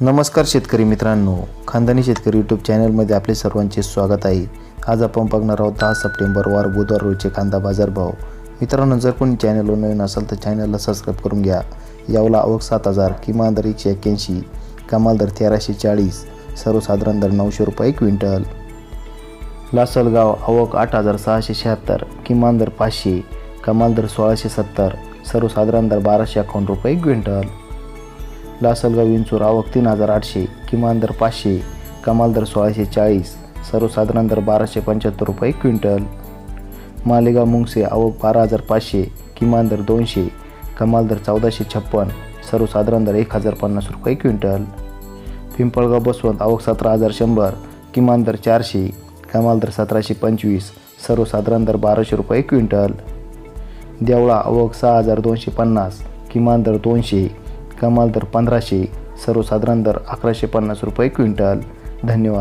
नमस्कार शेतकरी मित्रांनो. खानदानी शेतकरी यूट्यूब चॅनलमध्ये आपले सर्वांचे स्वागत आहे. आज आपण बघणार आहोत दहा सप्टेंबर वार बुधवार रोजचे कांदा बाजारभाव मित्रांनो जर कोणी चॅनलवर नवीन असाल तर चॅनलला सबस्क्राईब करून घ्या. यावला आवक सात हजार किमान दर एकशे एक्क्याऐंशी कमाल दर तेराशे चाळीस सर्वसाधारण दर नऊशे रुपये क्विंटल. लासलगाव आवक आठ हजार सहाशे शहात्तर किमान दर पाचशे कमाल दर सोळाशे सत्तर सर्वसाधारण दर बाराशे अकावन्न रुपये क्विंटल. लासलगाव विंचूर आवक तीन हजार आठशे किमान दर पाचशे कमाल दर सोळाशे चाळीस सर्वसाधारण दर बाराशे पंच्याहत्तर रुपये क्विंटल. मालेगाव मुंगसे आवक बारा हजार पाचशे किमान दर दोनशे कमाल दर चौदाशे छप्पन सर्वसाधारण दर एक हजार पन्नास रुपये क्विंटल. पिंपळगाव बसवंत आवक सतरा हजार शंभर किमान दर चारशे कमाल दर सतराशे पंचवीस सर्वसाधारण दर बाराशे रुपये क्विंटल. देवळा आवक सहा हजार दोनशे पन्नास किमान दर दोनशे कमाल दर पंधराशे सर्वसाधारण दर अकराशे पन्नास रुपये क्विंटल. धन्यवाद.